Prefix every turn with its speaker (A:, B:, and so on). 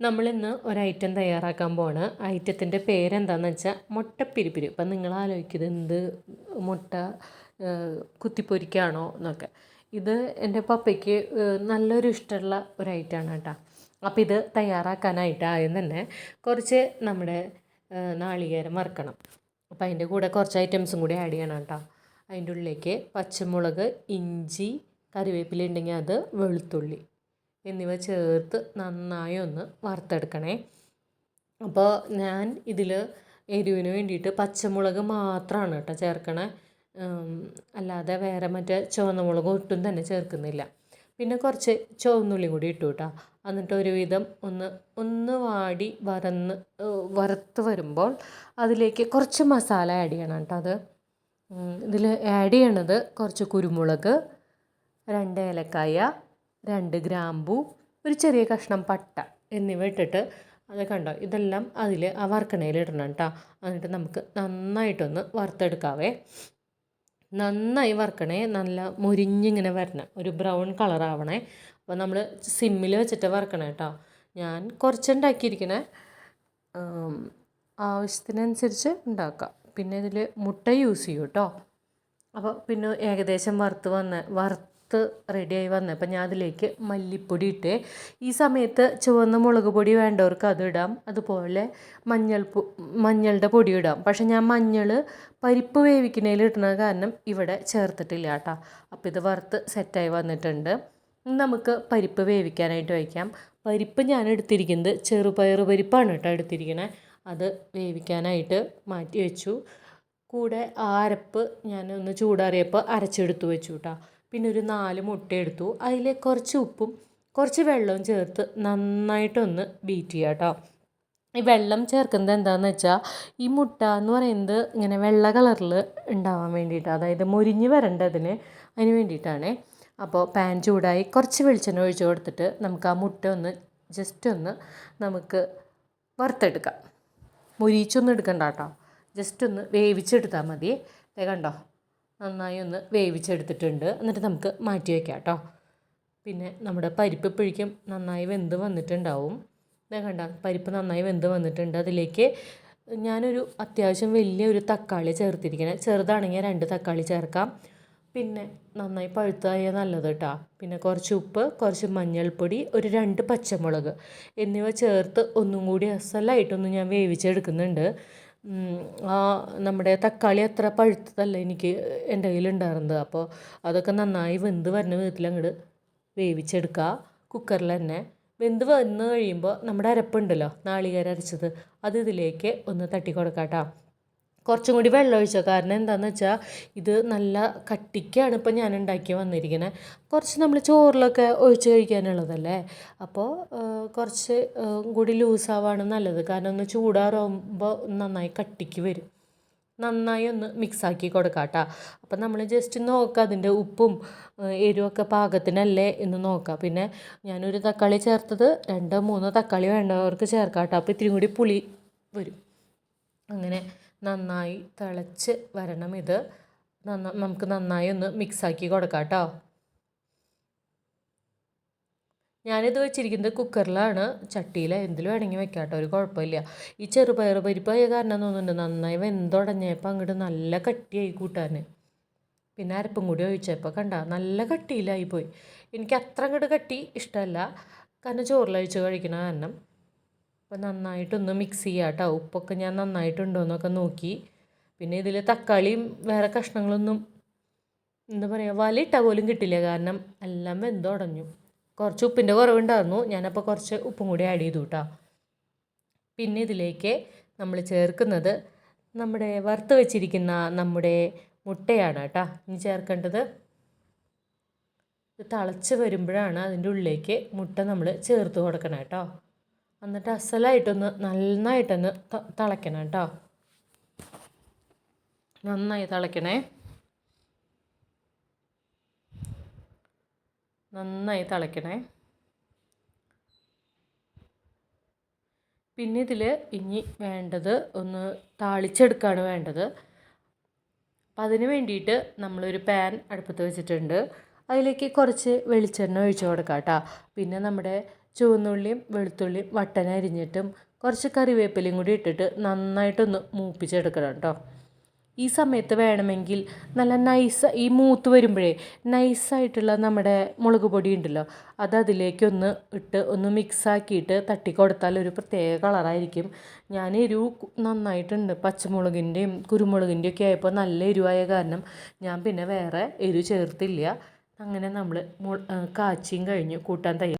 A: നമ്മളിന്ന് ഒരു ഐറ്റം തയ്യാറാക്കാൻ പോവാണ്. ഐറ്റത്തിന്റെ പേരെന്താണെന്ന് വെച്ചാൽ മുട്ടപ്പിരിപ്പിരി. ഇപ്പം നിങ്ങൾ ആലോചിക്കുന്നത് എന്ത് മുട്ട കുത്തിപ്പൊരിക്കാണോ എന്നൊക്കെ. ഇത് എന്റെ പപ്പയ്ക്ക് നല്ലൊരു ഇഷ്ടമുള്ള ഒരു ഐറ്റമാണ് കേട്ടോ. അപ്പോൾ ഇത് തയ്യാറാക്കാനായിട്ട് ആദ്യം തന്നെ കുറച്ച് നമ്മുടെ നാളികേരം വറുക്കണം. അപ്പോൾ അതിന്റെ കൂടെ കുറച്ച് ഐറ്റംസും കൂടി ആഡ് ചെയ്യണം കേട്ടോ. അതിന്റെ ഉള്ളിലേക്ക് പച്ചമുളക് ഇഞ്ചി കറിവേപ്പില ഉണ്ടെങ്കിൽ അത് വെളുത്തുള്ളി. എന്നിവ ചേർത്ത് നന്നായി ഒന്ന് വറുത്തെടുക്കണേ. അപ്പോൾ ഞാൻ ഇതിൽ എരിവിന് വേണ്ടിയിട്ട് പച്ചമുളക് മാത്രമാണ് കേട്ടോ ചേർക്കണേ. അല്ലാതെ വേറെ മറ്റേ ചുവന്ന മുളക് ഒട്ടും തന്നെ ചേർക്കുന്നില്ല. പിന്നെ കുറച്ച് ചുവന്നുള്ളി കൂടി ഇട്ടു കേട്ടോ. എന്നിട്ട് ഒരുവിധം ഒന്ന് ഒന്ന് വാടി വരന്ന് വറുത്ത് വരുമ്പോൾ അതിലേക്ക് കുറച്ച് മസാല ആഡ് ചെയ്യണം കേട്ടോ അത്. ഇതിൽ ആഡ് ചെയ്യണത് കുറച്ച് കുരുമുളക് രണ്ട് ഏലക്കായ രണ്ട് ഗ്രാമ്പു ഒരു ചെറിയ കഷ്ണം പട്ട എന്നിവ ഇട്ടിട്ട് അത് കണ്ടോ? ഇതെല്ലാം അതിൽ ആ വറുക്കണയിൽ ഇടണം കേട്ടോ. എന്നിട്ട് നമുക്ക് നന്നായിട്ടൊന്ന് വറുത്തെടുക്കാവേ. നന്നായി വറുക്കണേ നല്ല മുരിഞ്ഞിങ്ങനെ വരണം. ഒരു ബ്രൗൺ കളറാവണേ. അപ്പോൾ നമ്മൾ സിമ്മിൽ വെച്ചിട്ട് വറുക്കണം കേട്ടോ. ഞാൻ കുറച്ചുണ്ടാക്കിയിരിക്കണേ. ആവശ്യത്തിനനുസരിച്ച് ഉണ്ടാക്കാം. പിന്നെ ഇതിൽ മുട്ട യൂസ് ചെയ്യും കേട്ടോ. അപ്പോൾ പിന്നെ ഏകദേശം വറുത്ത് വന്ന് വറുത്ത് വറുത്ത് റെഡിയായി വന്നപ്പോൾ ഞാൻ അതിലേക്ക് മല്ലിപ്പൊടി ഇട്ട് ഈ സമയത്ത് ചുവന്ന മുളക് പൊടി വേണ്ടവർക്ക് അത് ഇടാം. അതുപോലെ മഞ്ഞൾ മഞ്ഞളുടെ പൊടി ഇടാം. പക്ഷെ ഞാൻ മഞ്ഞൾ പരിപ്പ് വേവിക്കുന്നതിൽ ഇടുന്ന കാരണം ഇവിടെ ചേർത്തിട്ടില്ല കേട്ടോ. അപ്പോൾ ഇത് വറുത്ത് സെറ്റായി വന്നിട്ടുണ്ട്. നമുക്ക് പരിപ്പ് വേവിക്കാനായിട്ട് വയ്ക്കാം. പരിപ്പ് ഞാൻ എടുത്തിരിക്കുന്നത് ചെറുപയർ പരിപ്പാണ് കേട്ടോ എടുത്തിരിക്കുന്നത് അത് വേവിക്കാനായിട്ട് മാറ്റി വെച്ചു. കൂടെ അരപ്പ് ഞാൻ ഒന്ന് ചൂടാറിയപ്പോൾ അരച്ചെടുത്ത് വെച്ചു കേട്ടോ. പിന്നെ ഒരു നാല് മുട്ട എടുത്തു. അതിൽ കുറച്ച് ഉപ്പും കുറച്ച് വെള്ളവും ചേർത്ത് നന്നായിട്ടൊന്ന് ബീറ്റ് ചെയ്യുക കേട്ടോ ഈ വെള്ളം ചേർക്കുന്നത് എന്താണെന്ന് വെച്ചാൽ ഈ മുട്ട എന്ന് പറയുന്നത് ഇങ്ങനെ വെള്ള കളറിൽ ഉണ്ടാവാൻ വേണ്ടിയിട്ട് അതായത് മുരിഞ്ഞ് വരേണ്ടതിന് അതിന് വേണ്ടിയിട്ടാണ്. അപ്പോൾ പാൻ ചൂടായി കുറച്ച് വെളിച്ചെണ്ണ ഒഴിച്ചു കൊടുത്തിട്ട് നമുക്ക് ആ മുട്ട ഒന്ന് ജസ്റ്റ് ഒന്ന് നമുക്ക് വറുത്തെടുക്കാം. മുരിച്ചൊന്നും എടുക്കണ്ട കേട്ടോ ജസ്റ്റ് ഒന്ന് വേവിച്ചെടുത്താൽ മതി. കണ്ടോ? നന്നായി ഒന്ന് വേവിച്ചെടുത്തിട്ടുണ്ട്. എന്നിട്ട് നമുക്ക് മാറ്റി വയ്ക്കാം കേട്ടോ. പിന്നെ നമ്മുടെ പരിപ്പ് ഇപ്പോഴേക്കും നന്നായി വെന്ത് വന്നിട്ടുണ്ടാവും. ഇതാ കണ്ട പരിപ്പ് നന്നായി വെന്ത് വന്നിട്ടുണ്ട്. അതിലേക്ക് ഞാനൊരു അത്യാവശ്യം വലിയ ഒരു തക്കാളി ചേർത്തിരിക്കണേ. ചെറുതാണെങ്കിൽ രണ്ട് തക്കാളി ചേർക്കാം. പിന്നെ നന്നായി പഴുത്തായ നല്ലത് കേട്ടോ. പിന്നെ കുറച്ച് ഉപ്പ് കുറച്ച് മഞ്ഞൾപ്പൊടി ഒരു രണ്ട് പച്ചമുളക് എന്നിവ ചേർത്ത് ഒന്നും കൂടി അസലായിട്ടൊന്ന് ഞാൻ വേവിച്ചെടുക്കുന്നുണ്ട്. ആ നമ്മുടെ തക്കാളി അത്ര പഴുത്തതല്ല എനിക്ക് എന്റെ കയ്യിലുണ്ടായിരുന്നത്. അപ്പോൾ അതൊക്കെ നന്നായി വെന്ത് വരുന്ന വിധത്തിൽ അങ്ങോട്ട് വേവിച്ചെടുക്കുക. കുക്കറിൽ തന്നെ വെന്ത് വന്ന് കഴിയുമ്പോൾ നമ്മുടെ അരപ്പുണ്ടല്ലോ നാളികേരം അരച്ചത് അത് ഇതിലേക്ക് ഒന്ന് തട്ടി കൊടുക്കാം കേട്ടോ കുറച്ചും കൂടി വെള്ളം കാരണം എന്താണെന്ന് വെച്ചാൽ ഇത് നല്ല കട്ടിക്കാണ് ഇപ്പോൾ ഞാൻ ഉണ്ടാക്കി വന്നിരിക്കുന്നത് കുറച്ച് നമ്മൾ ചോറിലൊക്കെ ഒഴിച്ച് കഴിക്കാനുള്ളതല്ലേ? അപ്പോൾ കുറച്ച് കൂടി ലൂസാവാണ് നല്ലത്. കാരണം ഒന്ന് ചൂടാറാകുമ്പോൾ നന്നായി കട്ടിക്ക് വരും. നന്നായി ഒന്ന് മിക്സാക്കി കൊടുക്കാം കേട്ടോ അപ്പം നമ്മൾ ജസ്റ്റ് നോക്കുക അതിന്റെ ഉപ്പും എരിവൊക്കെ പാകത്തിനല്ലേ എന്ന് നോക്കുക പിന്നെ ഞാനൊരു തക്കാളി ചേർത്തത് രണ്ടോ മൂന്നോ തക്കാളി വേണ്ടവർക്ക് ചേർക്കാം കേട്ടോ അപ്പോൾ ഇത്തിരി കൂടി പുളി വരും. അങ്ങനെ നന്നായി തിളച്ച് വരണം ഇത്. നന്ന നമുക്ക് നന്നായി ഒന്ന് മിക്സാക്കി കൊടുക്കാം കേട്ടോ ഞാനിത് വെച്ചിരിക്കുന്നത് കുക്കറിലാണ്. ചട്ടിയിൽ എന്തിൽ വേണമെങ്കിൽ വെക്കാം കേട്ടോ ഒരു കുഴപ്പമില്ല. ഈ ചെറുപയർ പരിപ്പായ കാരണം തോന്നുന്നുണ്ട് നന്നായി വെന്തുടഞ്ഞപ്പോൾ അങ്ങോട്ട് നല്ല കട്ടിയായി കൂട്ടാൻ പിന്നെ അരപ്പും കൂടി ഒഴിച്ചപ്പോൾ കണ്ട നല്ല കട്ടിയിലായി പോയി. എനിക്ക് അത്ര അങ്ങോട്ട് കട്ടി ഇഷ്ടമല്ല. കാരണം ചോറിലൊഴിച്ച് കഴിക്കണ കാരണം. അപ്പോൾ നന്നായിട്ടൊന്ന് മിക്സ് ചെയ്യുക കേട്ടോ ഉപ്പൊക്കെ ഞാൻ നന്നായിട്ടുണ്ടോ എന്നൊക്കെ നോക്കി. പിന്നെ ഇതിൽ തക്കാളിയും വേറെ കഷ്ണങ്ങളൊന്നും എന്താ പറയുക വലയിട്ട പോലും കിട്ടില്ല. കാരണം എല്ലാം വെന്തുടഞ്ഞു. കുറച്ച് ഉപ്പിന്റെ കുറവുണ്ടായിരുന്നു. ഞാനപ്പോൾ കുറച്ച് ഉപ്പും കൂടി ആഡ് ചെയ്തു കേട്ടോ പിന്നെ ഇതിലേക്ക് നമ്മൾ ചേർക്കുന്നത് നമ്മുടെ വറുത്ത് വെച്ചിരിക്കുന്ന നമ്മുടെ മുട്ടയാണ് കേട്ടോ ഇനി ചേർക്കേണ്ടത് ഇത് തിളച്ച് വരുമ്പോഴാണ് അതിന്റെ ഉള്ളിലേക്ക് മുട്ട നമ്മൾ ചേർത്ത് കൊടുക്കണം കേട്ടോ എന്നിട്ട് അസലായിട്ടൊന്ന് നന്നായിട്ടൊന്ന് തിളയ്ക്കണം കേട്ടോ. നന്നായി തിളയ്ക്കണേ. നന്നായി തിളയ്ക്കണേ. പിന്നെ ഇതിൽ ഇനി വേണ്ടത് ഒന്ന് താളിച്ചെടുക്കുകയാണ് വേണ്ടത്. അപ്പം അതിന് വേണ്ടിയിട്ട് നമ്മളൊരു പാൻ അടുപ്പത്ത് വെച്ചിട്ടുണ്ട്. അതിലേക്ക് കുറച്ച് വെളിച്ചെണ്ണ ഒഴിച്ച് കൊടുക്കാം കേട്ടോ. പിന്നെ നമ്മുടെ ചുവന്നുള്ളിയും വെളുത്തുള്ളിയും വട്ടന അരിഞ്ഞിട്ടും കുറച്ച് കറിവേപ്പിലയും കൂടി ഇട്ടിട്ട് നന്നായിട്ടൊന്ന് മൂപ്പിച്ചെടുക്കണം കേട്ടോ. ഈ സമയത്ത് വേണമെങ്കിൽ നല്ല നൈസ് ഈ മൂത്ത് വരുമ്പോഴേ നൈസായിട്ടുള്ള നമ്മുടെ മുളക് പൊടി ഉണ്ടല്ലോ അത് അതിലേക്കൊന്ന് ഇട്ട് ഒന്ന് മിക്സാക്കിയിട്ട് തട്ടി കൊടുത്താൽ ഒരു പ്രത്യേക കളറായിരിക്കും ഞാൻ എരിവ് നന്നായിട്ടുണ്ട്. പച്ചമുളകിന്റെയും കുരുമുളകിന്റെയും ഒക്കെ ആയപ്പോൾ നല്ല എരിവായ കാരണം ഞാൻ പിന്നെ വേറെ എരിവ് ചേർത്തില്ല. അങ്ങനെ നമ്മൾ കാച്ചിയും കഴിഞ്ഞു കൂട്ടാൻ തയ്യാർ